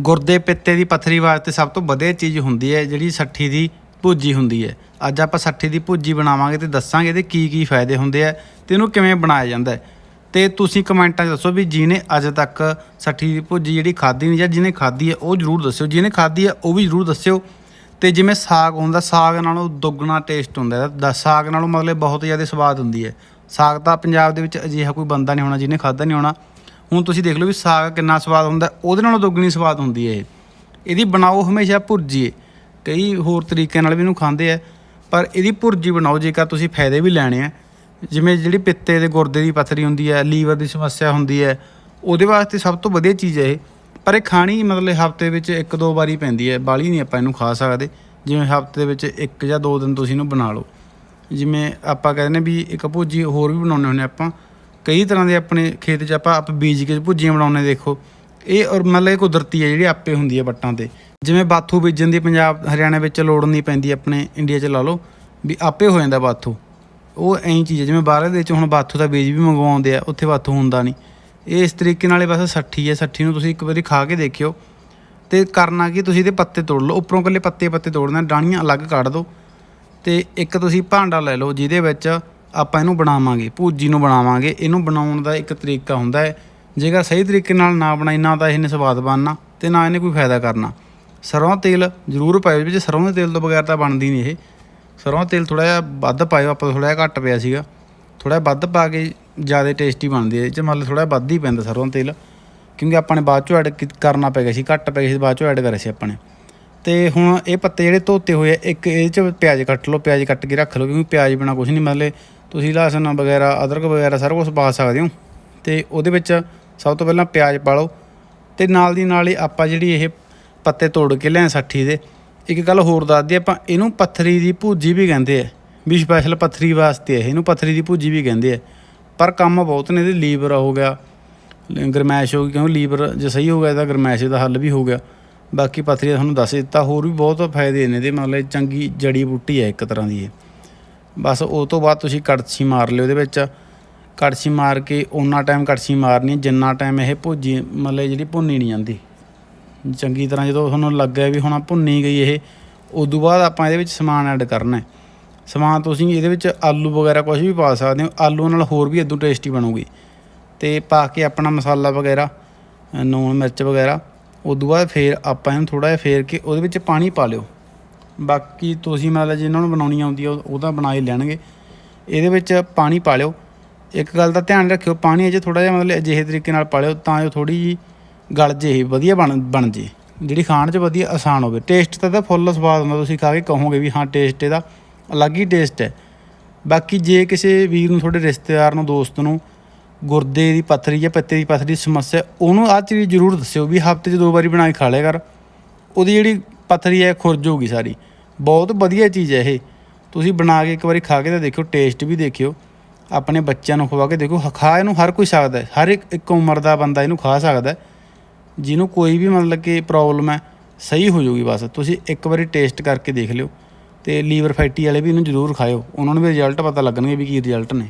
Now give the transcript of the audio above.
ਗੁਰਦੇ ਪਿੱਤੇ ਦੀ ਪੱਥਰੀ ਵਾਸਤੇ ਸਭ ਤੋਂ ਵਧੀਆ ਚੀਜ਼ ਹੁੰਦੀ ਹੈ ਜਿਹੜੀ ਸੱਠੀ ਦੀ ਭੁੱਜੀ ਹੁੰਦੀ ਹੈ। ਅੱਜ ਆਪਾਂ ਸੱਠੀ ਦੀ ਭੁੱਜੀ ਬਣਾਵਾਂਗੇ ਤੇ ਦੱਸਾਂਗੇ ਇਹਦੇ ਕੀ ਕੀ ਫਾਇਦੇ ਹੁੰਦੇ ਆ ਤੇ ਇਹਨੂੰ ਕਿਵੇਂ ਬਣਾਇਆ ਜਾਂਦਾ ਹੈ। ਤੇ ਤੁਸੀਂ ਕਮੈਂਟਾਂ 'ਚ ਦੱਸੋ ਵੀ ਜਿਹਨੇ ਅੱਜ ਤੱਕ ਸੱਠੀ ਦੀ ਭੁੱਜੀ ਜਿਹੜੀ ਖਾਧੀ ਨਹੀਂ ਜਾਂ ਜਿਹਨੇ ਖਾਧੀ ਹੈ ਉਹ ਜਰੂਰ ਦੱਸਿਓ, ਜਿਹਨੇ ਖਾਧੀ ਹੈ ਉਹ ਵੀ ਜਰੂਰ ਦੱਸਿਓ। ਤੇ ਜਿਵੇਂ ਸਾਗ ਹੁੰਦਾ, ਸਾਗ ਨਾਲੋਂ ਦੁੱਗਣਾ ਟੇਸਟ ਹੁੰਦਾ ਹੈ। ਦਾ ਸਾਗ ਨਾਲੋਂ ਮਤਲਬ ਬਹੁਤ ਜ਼ਿਆਦਾ ਸਵਾਦ ਹੁੰਦੀ ਹੈ। ਸਾਗ ਤਾਂ ਪੰਜਾਬ ਦੇ ਵਿੱਚ ਅਜਿਹਾ ਕੋਈ ਬੰਦਾ ਨਹੀਂ ਹੋਣਾ ਜਿਹਨੇ ਖਾਧਾ ਨਹੀਂ ਹੋਣਾ। ਹੁਣ ਤੁਸੀਂ ਦੇਖ ਲਓ ਵੀ ਸਾਗ ਕਿੰਨਾ ਸਵਾਦ ਹੁੰਦਾ, ਉਹਦੇ ਨਾਲੋਂ ਦੁੱਗਣੀ ਸਵਾਦ ਹੁੰਦੀ ਹੈ ਇਹ। ਇਹਦੀ ਬਣਾਓ ਹਮੇਸ਼ਾ ਭੁਰਜੀ ਕਈ ਹੋਰ ਤਰੀਕੇ ਨਾਲ ਵੀ ਇਹਨੂੰ ਖਾਂਦੇ ਆ, ਪਰ ਇਹਦੀ ਭੁਰਜੀ ਬਣਾਓ, ਜੇਕਰ ਤੁਸੀਂ ਫਾਇਦੇ ਵੀ ਲੈਣੇ ਆ। ਜਿਵੇਂ ਜਿਹੜੀ ਪਿੱਤੇ ਦੇ ਗੁਰਦੇ ਦੀ ਪੱਥਰੀ ਹੁੰਦੀ ਹੈ, ਲੀਵਰ ਦੀ ਸਮੱਸਿਆ ਹੁੰਦੀ ਹੈ, ਉਹਦੇ ਵਾਸਤੇ ਸਭ ਤੋਂ ਵਧੀਆ ਚੀਜ਼ ਹੈ ਇਹ। ਪਰ ਇਹ ਖਾਣੀ ਮਤਲਬ ਹਫ਼ਤੇ ਵਿੱਚ ਇੱਕ ਦੋ ਵਾਰੀ ਪੈਂਦੀ ਹੈ ਬਾਲੀ ਨਹੀਂ ਆਪਾਂ ਇਹਨੂੰ ਖਾ ਸਕਦੇ। ਜਿਵੇਂ ਹਫ਼ਤੇ ਦੇ ਵਿੱਚ ਇੱਕ ਜਾਂ ਦੋ ਦਿਨ ਤੁਸੀਂ ਇਹਨੂੰ ਬਣਾ ਲਓ। ਜਿਵੇਂ ਆਪਾਂ ਕਹਿੰਦੇ ਨੇ ਵੀ ਇੱਕ ਭੁਜੀ ਹੋਰ ਵੀ ਬਣਾਉਂਦੇ ਹੁੰਦੇ ਆਪਾਂ ਕਈ ਤਰ੍ਹਾਂ ਦੇ ਆਪਣੇ ਖੇਤ 'ਚ ਆਪਾਂ ਆਪ ਬੀਜ ਕੇ ਭੁੱਜੀਆਂ ਬਣਾਉਂਦੇ ਦੇਖੋ। ਇਹ ਔਰ ਮਤਲਬ ਇਹ ਕੁਦਰਤੀ ਹੈ, ਜਿਹੜੀ ਆਪੇ ਹੁੰਦੀ ਹੈ ਵੱਟਾਂ ਤੇ। ਜਿਵੇਂ ਬਾਥੂ ਬੀਜਣ ਦੀ ਪੰਜਾਬ, ਹਰਿਆਣਾ ਵਿੱਚ ਲੋੜ ਨਹੀਂ ਪੈਂਦੀ ਆਪਣੇ ਇੰਡੀਆ 'ਚ ਲਾ ਲਓ, ਵੀ ਆਪੇ ਹੋ ਜਾਂਦਾ ਬਾਥੂ। ਉਹ ਐਂ ਚੀਜ਼ ਹੈ, ਜਿਵੇਂ ਬਾਹਰ ਦੇ ਵਿੱਚ ਹੁਣ ਬਾਥੂ ਦਾ ਬੀਜ ਵੀ ਮੰਗਵਾਉਂਦੇ ਆ, ਉੱਥੇ ਬਾਥੂ ਹੁੰਦਾ ਨਹੀਂ। ਇਹ ਇਸ ਤਰੀਕੇ ਨਾਲ ਬਸ ਸੱਠੀ ਹੈ, ਸੱਠੀ ਨੂੰ ਤੁਸੀਂ ਇੱਕ ਵਾਰੀ ਖਾ ਕੇ ਦੇਖਿਓ। ਤੇ ਕਰਨਾ ਕੀ, ਤੁਸੀਂ ਇਹਦੇ ਪੱਤੇ ਤੋੜ ਲਓ, ਉੱਪਰੋਂ ਇਕੱਲੇ ਪੱਤੇ ਪੱਤੇ ਤੋੜਨਾ ਡਾਣੀਆਂ ਅਲੱਗ ਕੱਢ ਦਿਓ ਤੇ ਇੱਕ ਤੁਸੀਂ ਭਾਂਡਾ ਲੈ ਲਓ, ਜਿਹਦੇ ਵਿੱਚ ਆਪਾਂ ਇਹਨੂੰ ਬਣਾਵਾਂਗੇ ਭੂਜੀ ਨੂੰ ਬਣਾਵਾਂਗੇ, ਇਹਨੂੰ ਬਣਾਉਣ ਦਾ ਇੱਕ ਤਰੀਕਾ ਹੁੰਦਾ ਹੈ। ਜੇਕਰ ਸਹੀ ਤਰੀਕੇ ਨਾਲ ਨਾ ਬਣਾਈ, ਨਾ ਤਾਂ ਇਹਨੇ ਸਵਾਦ ਬਣਨਾ ਤੇ ਨਾ ਇਹਨੇ ਕੋਈ ਫਾਇਦਾ ਕਰਨਾ। ਸਰੋਂ ਤੇਲ ਜ਼ਰੂਰ ਪਾਇਓ, ਵਿੱਚ ਸਰੋਂ ਦੇ ਤੇਲ ਤੋਂ ਬਗੈਰ ਤਾਂ ਬਣਦੀ ਨਹੀਂ ਇਹ। ਸਰੋਂ ਦਾ ਤੇਲ ਥੋੜਾ ਜਿਹਾ ਵੱਧ ਪਾਇਓ, ਆਪਾਂ ਥੋੜਾ ਜਿਹਾ ਘੱਟ ਪਿਆ ਸੀਗਾ। ਥੋੜਾ ਵੱਧ ਪਾ ਕੇ ਜ਼ਿਆਦਾ ਟੇਸਟੀ ਬਣਦੀ ਹੈ, ਇਹ ਚ ਮਤਲਬ ਥੋੜਾ ਵੱਧ ਹੀ ਪੈਂਦਾ ਸਰੋਂ ਦਾ ਤੇਲ। ਕਿਉਂਕਿ ਆਪਾਂ ਨੇ ਬਾਅਦ ਚੋਂ ਐਡ ਕਰਨਾ ਪੈ ਗਿਆ ਸੀ, ਘੱਟ ਪੈ ਗਿਆ ਸੀ, ਬਾਅਦ ਚੋਂ ਐਡ ਕਰੇ ਸੀ ਆਪਾਂ ਨੇ। ਤੇ ਹੁਣ ਇਹ ਪੱਤੇ ਜਿਹੜੇ ਧੋਤੇ ਹੋਏ ਆ, ਇੱਕ ਇਹ ਚ ਪਿਆਜ਼ ਕੱਟ ਲਓ, ਪਿਆਜ਼ ਕੱਟ ਕੇ ਰੱਖ ਲਓ, ਕਿਉਂਕਿ ਪਿਆਜ਼ ਬਿਨਾ ਕੁਝ ਨਹੀਂ, ਮਤਲਬ ਤੁਸੀਂ ਲਸਣ, ਵਗੈਰਾ, ਅਦਰਕ ਵਗੈਰਾ ਸਾਰਾ ਕੁਝ ਪਾ ਸਕਦੇ ਹੋ ਤੇ ਉਹਦੇ ਵਿੱਚ ਸਭ ਤੋਂ ਪਹਿਲਾਂ ਪਿਆਜ਼ ਪਾ ਲਓ ਤੇ ਨਾਲ ਦੀ ਨਾਲ ਹੀ ਆਪਾਂ ਜਿਹੜੀ ਇਹ ਪੱਤੇ ਤੋੜ ਕੇ ਲਿਆ ਸੱਠੀ ਦੇ, ਇੱਕ ਗੱਲ ਹੋਰ ਦੱਸ ਦਈਏ ਆਪਾਂ, ਇਹਨੂੰ ਪੱਥਰੀ ਦੀ ਭੂਜੀ ਵੀ ਕਹਿੰਦੇ ਆ, ਵੀ ਸਪੈਸ਼ਲ ਪੱਥਰੀ ਵਾਸਤੇ ਹੈ ਇਹਨੂੰ ਪੱਥਰੀ ਦੀ ਭੂਜੀ ਵੀ ਕਹਿੰਦੇ ਆ, ਪਰ ਕੰਮ ਬਹੁਤ ਨੇ ਇਹਦੇ, ਲੀਵਰ ਹੋ ਗਿਆ, ਗਰਮੈਸ਼ ਹੋ ਗਈ, ਕਿਉਂ ਲੀਵਰ ਜੇ ਸਹੀ ਹੋ ਗਿਆ ਤਾਂ ਗਰਮੈਸ਼ ਦਾ ਹੱਲ ਵੀ ਹੋ ਗਿਆ, ਬਾਕੀ ਪੱਥਰੀ ਦਾ ਤੁਹਾਨੂੰ ਦੱਸ ਦਿੱਤਾ, ਹੋਰ ਵੀ ਬਹੁਤ ਫਾਇਦੇ ਨੇ ਇਹਦੇ, ਮਤਲਬ ਚੰਗੀ ਜੜੀ ਬੂਟੀ ਹੈ ਇੱਕ ਤਰ੍ਹਾਂ ਦੀ ਇਹ। ਬਸ ਉਹ ਤੋਂ ਬਾਅਦ ਤੁਸੀਂ ਕੜਛੀ ਮਾਰ ਲਿਓ ਉਹਦੇ ਵਿੱਚ। ਕੜਛੀ ਮਾਰ ਕੇ ਓਨਾ ਟਾਈਮ ਕੜਛੀ ਮਾਰਨੀ ਜਿੰਨਾ ਟਾਈਮ ਇਹ ਭੁੱਜੀ ਮਤਲਬ ਜਿਹੜੀ ਭੁੰਨੀ ਨਹੀਂ ਜਾਂਦੀ। ਚੰਗੀ ਤਰ੍ਹਾਂ ਜਦੋਂ ਤੁਹਾਨੂੰ ਲੱਗਿਆ ਵੀ ਹੁਣ ਭੁੰਨੀ ਗਈ ਇਹ ਉਦੋਂ ਬਾਅਦ ਆਪਾਂ ਇਹਦੇ ਵਿੱਚ ਸਮਾਨ ਐਡ ਕਰਨਾ ਹੈ। ਸਮਾਨ ਤੁਸੀਂ ਇਹਦੇ ਵਿੱਚ ਆਲੂ ਵਗੈਰਾ ਕੁਝ ਵੀ ਪਾ ਸਕਦੇ ਹੋ ਆਲੂ ਨਾਲ ਹੋਰ ਵੀ ਇਦੋਂ ਟੇਸਟੀ ਬਣੂਗੀ। ਤੇ ਪਾ ਕੇ ਆਪਣਾ ਮਸਾਲਾ ਵਗੈਰਾ ਅ, ਨੂਣ ਮਿਰਚ ਵਗੈਰਾ ਉਦੋਂ ਬਾਅਦ ਫੇਰ ਆਪਾਂ ਇਹਨੂੰ ਥੋੜਾ ਜਿਹਾ ਫੇਰ ਕੇ ਉਹਦੇ ਵਿੱਚ ਪਾਣੀ ਪਾ ਲਿਓ। ਬਾਕੀ ਤੁਸੀਂ ਮਤਲਬ ਜਿਨ੍ਹਾਂ ਨੂੰ ਬਣਾਉਣੀ ਆਉਂਦੀ ਆ, ਉਹ ਉਹ ਤਾਂ ਬਣਾ ਹੀ ਲੈਣਗੇ। ਇਹਦੇ ਵਿੱਚ ਪਾਣੀ ਪਾ ਲਿਓ। ਇੱਕ ਗੱਲ ਦਾ ਧਿਆਨ ਰੱਖਿਓ, ਪਾਣੀ ਅਜੇ ਥੋੜਾ ਜਿਹਾ ਮਤਲਬ ਅਜਿਹੇ ਤਰੀਕੇ ਨਾਲ ਪਾ ਲਿਓ ਤਾਂ ਜੋ ਥੋੜੀ ਜੀ ਗਲ ਜੇ ਇਹ ਵਧੀਆ ਬਣ ਬਣ ਜੇ। ਜਿਹੜੀ ਖਾਣ 'ਚ ਵਧੀਆ ਆਸਾਨ ਹੋਵੇ। ਟੇਸਟ ਤਾਂ ਇਹਦਾ ਫੁੱਲ ਸਵਾਦ ਹੁੰਦਾ, ਤੁਸੀਂ ਖਾ ਕੇ ਕਹੋਗੇ ਵੀ ਹਾਂ, ਟੇਸਟ ਇਹਦਾ ਅਲੱਗ ਹੀ ਟੇਸਟ ਹੈ। ਬਾਕੀ ਜੇ ਕਿਸੇ ਵੀਰ ਨੂੰ, ਤੁਹਾਡੇ ਰਿਸ਼ਤੇਦਾਰ ਨੂੰ, ਦੋਸਤ ਨੂੰ ਗੁਰਦੇ ਦੀ ਪੱਥਰੀ ਜਾਂ ਪੱਤੇ ਦੀ ਪੱਥਰੀ ਦੀ ਸਮੱਸਿਆ, ਉਹਨੂੰ ਆਹ ਚੀਜ਼ ਜ਼ਰੂਰ ਦੱਸਿਓ ਵੀ ਹਫ਼ਤੇ 'ਚ ਦੋ ਵਾਰੀ ਬਣਾ ਕੇ ਖਾ ਲਿਆ ਕਰ। ਉਹਦੀ ਜਿਹੜੀ ਪੱਥਰੀ ਹੈ ਖੁਰਜ ਹੋਊਗੀ ਸਾਰੀ। ਬਹੁਤ ਵਧੀਆ ਚੀਜ਼ ਹੈ ਇਹ। ਤੁਸੀਂ ਬਣਾ ਕੇ ਇੱਕ ਵਾਰੀ ਖਾ ਕੇ ਤਾਂ ਦੇਖਿਓ, ਟੇਸਟ ਵੀ ਦੇਖਿਓ। ਆਪਣੇ ਬੱਚਿਆਂ ਨੂੰ ਖਵਾ ਕੇ ਦੇਖੋ ਖਾ ਇਹਨੂੰ ਹਰ ਕੋਈ ਸਕਦਾ ਹੈ ਹਰ ਇੱਕ ਇੱਕ ਉਮਰ ਦਾ ਬੰਦਾ ਇਹਨੂੰ ਖਾ ਸਕਦਾ ਹੈ ਜਿਹਨੂੰ ਕੋਈ ਵੀ ਮਤਲਬ ਕਿ ਪ੍ਰੋਬਲਮ ਹੈ ਸਹੀ ਹੋ ਜਾਊਗੀ ਬਸ। ਤੁਸੀਂ ਇੱਕ ਵਾਰੀ ਟੇਸਟ ਕਰਕੇ ਦੇਖ ਲਿਓ। ਤੇ ਲੀਵਰ ਫੈਟੀ ਵਾਲੇ ਵੀ ਇਹਨੂੰ ਜ਼ਰੂਰ ਖਾਇਓ। ਉਹਨਾਂ ਨੂੰ ਵੀ ਰਿਜ਼ਲਟ ਪਤਾ ਲੱਗਣਗੇ ਵੀ ਕੀ ਰਿਜ਼ਲਟ ਨੇ।